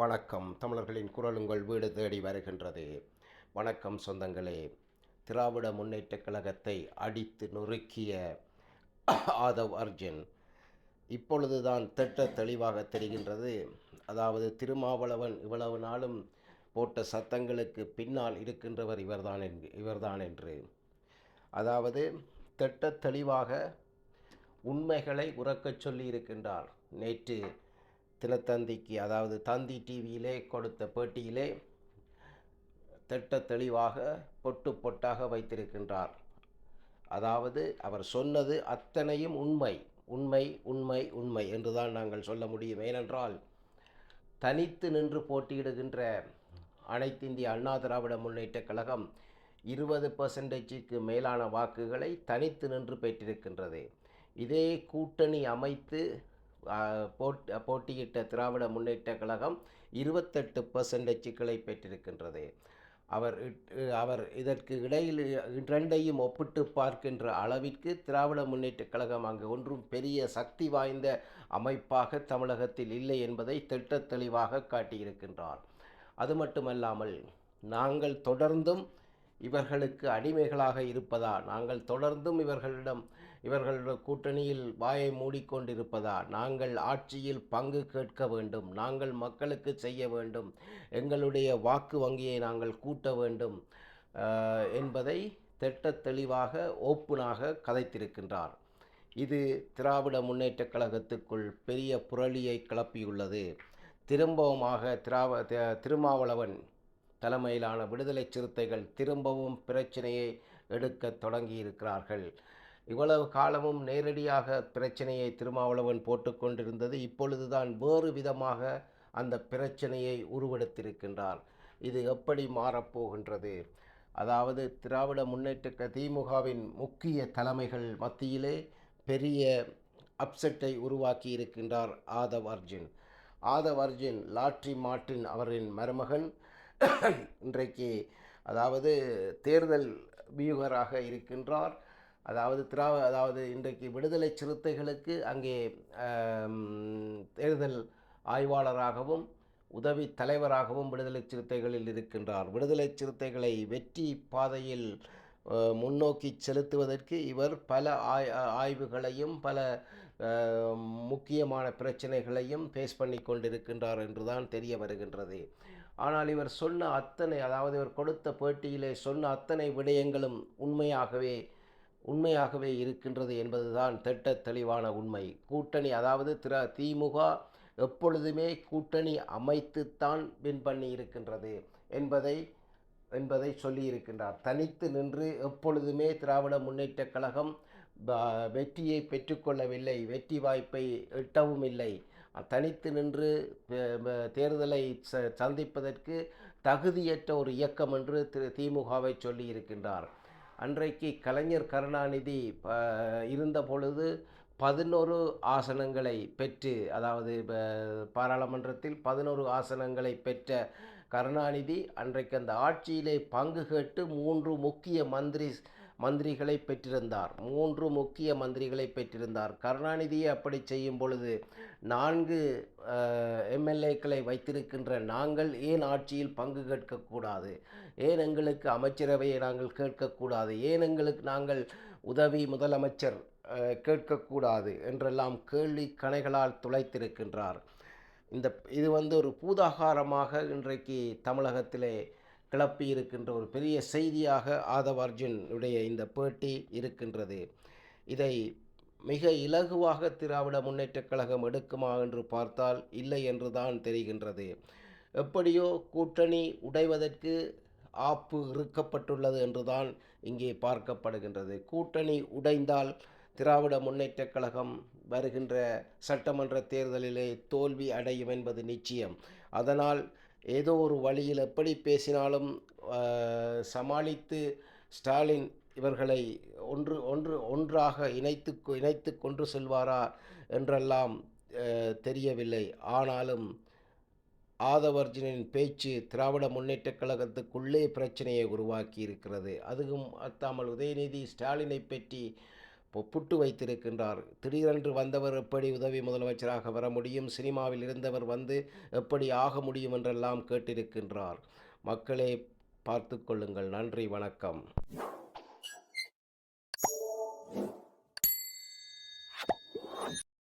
வணக்கம். தமிழர்களின் குரல் உங்கள் வீடு தேடி வருகின்றது. வணக்கம் சொந்தங்களே. திராவிட முன்னேற்றக் கழகத்தை அடித்து நொறுக்கிய ஆதவ் அர்ஜுன். இப்பொழுதுதான் திட்ட தெளிவாக தெரிகின்றது. அதாவது திருமாவளவன் இவ்வளவு நாளும் போட்ட சத்தங்களுக்கு பின்னால் இருக்கின்றவர் இவர்தான் என்று இவர்தான் என்று. அதாவது திட்ட தெளிவாக உண்மைகளை உறக்கச் சொல்லி இருக்கின்றார் நேற்று தினத்தந்திக்கு அதாவது தந்தி டிவியிலே கொடுத்த பேட்டியிலே திட்ட தெளிவாக பொட்டு பொட்டாக வைத்திருக்கின்றார். அதாவது அவர் சொன்னது அத்தனையும் உண்மை உண்மை உண்மை உண்மை என்றுதான் நாங்கள் சொல்ல முடியும். ஏனென்றால் தனித்து நின்று போட்டியிடுகின்ற அனைத்து இந்திய அண்ணா திராவிட முன்னேற்ற கழகம் இருபது பர்சன்டேஜுக்கு மேலான வாக்குகளை தனித்து நின்று பெற்றிருக்கின்றது. இதே கூட்டணி அமைத்து போட்டியிட்ட திராவிட முன்னேற்றக் கழகம் இருபத்தெட்டு பர்சன்டேஜுக்களை பெற்றிருக்கின்றது. அவர் அவர் இதற்கு இடையில் இரண்டையும் ஒப்பிட்டு பார்க்கின்ற அளவிற்கு திராவிட முன்னேற்றக் கழகம் அங்கு ஒன்றும் பெரிய சக்தி வாய்ந்த அமைப்பாக தமிழகத்தில் இல்லை என்பதை திட்ட தெளிவாக காட்டியிருக்கின்றார். அது மட்டுமல்லாமல் நாங்கள் தொடர்ந்தும் இவர்களுக்கு அடிமைகளாக இருப்பதா நாங்கள் தொடர்ந்தும் இவர்களிடம் இவர்களுடைய கூட்டணியில் வாயை மூடிக்கொண்டிருப்பதா? நாங்கள் ஆட்சியில் பங்கு கேட்க வேண்டும் நாங்கள் மக்களுக்கு செய்ய வேண்டும் எங்களுடைய வாக்கு வங்கியை நாங்கள் கூட்ட வேண்டும் என்பதை திட்ட தெளிவாக ஓப்பனாக கதைத்திருக்கின்றார். இது திராவிட முன்னேற்றக் கழகத்துக்குள் பெரிய புரளியை கிளப்பியுள்ளது. திரும்பவுமாக திராவ திருமாவளவன் தலைமையிலான விடுதலை சிறுத்தைகள் திரும்பவும் பிரச்சனையை எடுக்க தொடங்கியிருக்கிறார்கள். இவ்வளவு காலமும் நேரடியாக பிரச்சனையை திருமாவளவன் போட்டுக்கொண்டிருந்தது இப்பொழுதுதான் வேறு விதமாக அந்த பிரச்சனையை உருவெடுத்திருக்கின்றார். இது எப்படி மாறப்போகின்றது? அதாவது திராவிட முன்னேற்ற திமுகவின் முக்கிய தலைமைகள் மத்தியிலே பெரிய அப்செட்டை உருவாக்கி இருக்கின்றார் ஆதவ் அர்ஜுன் ஆதவ் அர்ஜுன் லாட்ரி மார்டின் அவரின் மருமகன். இன்றைக்கு அதாவது தேர்தல் வியூகராக இருக்கின்றார். அதாவது திராவ அதாவது இன்றைக்கு விடுதலை சிறுத்தைகளுக்கு அங்கே தேர்தல் ஆய்வாளராகவும் உதவி தலைவராகவும் விடுதலை சிறுத்தைகளில் இருக்கின்றார். விடுதலை சிறுத்தைகளை வெற்றி பாதையில் முன்னோக்கி செலுத்துவதற்கு இவர் பல ஆய் ஆய்வுகளையும் பல முக்கியமான பிரச்சனைகளையும் ஃபேஸ் பண்ணி கொண்டிருக்கின்றார் என்றுதான் தெரிய வருகின்றது. ஆனால் இவர் சொன்ன அத்தனை அதாவது இவர் கொடுத்த பேட்டியிலே சொன்ன அத்தனை விடயங்களும் உண்மையாகவே உண்மையாகவே இருக்கின்றது என்பதுதான் திட்ட தெளிவான உண்மை. கூட்டணி அதாவது திர திமுக எப்பொழுதுமே கூட்டணி அமைத்துத்தான் வின் பண்ணி இருக்கின்றது என்பதை என்பதை சொல்லியிருக்கின்றார் தனித்து நின்று எப்பொழுதுமே திராவிட முன்னேற்றக் கழகம் ப- வெற்றியை பெற்றுக்கொள்ளவில்லை வெற்றி வாய்ப்பை எட்டவும் இல்லை. தனித்து நின்று தேர்தலை ச- சந்திப்பதற்கு தகுதியற்ற ஒரு இயக்கம் என்று திரு திமுகவை சொல்லியிருக்கின்றார் அன்றைக்கு கலைஞர் கருணாநிதி இருந்த பொழுது பதினொரு ஆசனங்களை பெற்று அதாவது பாராளுமன்றத்தில் பதினொரு ஆசனங்களை பெற்ற கருணாநிதி அன்றைக்கு அந்த ஆட்சியிலே பங்கு கேட்டு மூன்று முக்கிய மந்திரி மந்திரிகளை பெற்றிருந்தார். மூன்று முக்கிய மந்திரிகளை பெற்றிருந்தார். கருணாநிதியை அப்படி செய்யும் பொழுது நான்கு எம்எல்ஏக்களை வைத்திருக்கின்ற நாங்கள் ஏன் ஆட்சியில் பங்கு கேட்கக்கூடாது? ஏன் எங்களுக்கு அமைச்சரவையை நாங்கள் கேட்கக்கூடாது? ஏன் எங்களுக்கு நாங்கள் உதவி முதலமைச்சர் கேட்கக்கூடாது? என்றெல்லாம் கேள்வி கணைகளால் துளைத்திருக்கின்றார். இந்த இது வந்து ஒரு பூதாகாரமாக இன்றைக்கு தமிழகத்திலே கிளப்பி இருக்கின்ற ஒரு பெரிய செய்தியாக ஆதவ் அர்ஜுனுடைய இந்த பேட்டி இருக்கின்றது. இதை மிக இலகுவாக திராவிட முன்னேற்றக் கழகம் எடுக்குமா என்று பார்த்தால் இல்லை என்று தான் தெரிகின்றது. எப்படியோ கூட்டணி உடைவதற்கு ஆப்பு இறுக்கப்பட்டுள்ளது என்றுதான் இங்கே பார்க்கப்படுகின்றது. கூட்டணி உடைந்தால் திராவிட முன்னேற்றக் கழகம் வருகின்ற சட்டமன்ற தேர்தலிலே தோல்வி அடையும் என்பது நிச்சயம். அதனால் ஏதோ ஒரு வழியில் எப்படி பேசினாலும் சமாளித்து ஸ்டாலின் இவர்களை ஒன்று ஒன்று ஒன்றாக இணைத்து கொ- இணைத்து கொண்டு செல்வாரா என்றெல்லாம் தெரியவில்லை. ஆனாலும் ஆதவர்ஜனின் பேச்சு திராவிட முன்னேற்றக் கழகத்துக்குள்ளே பிரச்சனையை உருவாக்கி இருக்கிறது அதுவும் அத்தாமல் உதயநிதி ஸ்டாலினை பற்றி புட்டு வைத்திருக்கின்றார். திடீரென்று வந்தவர் எப்படி உதவி முதலமைச்சராக வர முடியும்? சினிமாவில் இருந்தவர் வந்து எப்படி ஆக முடியும் என்றெல்லாம் கேட்டிருக்கின்றார். மக்களே பார்த்து கொள்ளுங்கள். நன்றி வணக்கம்.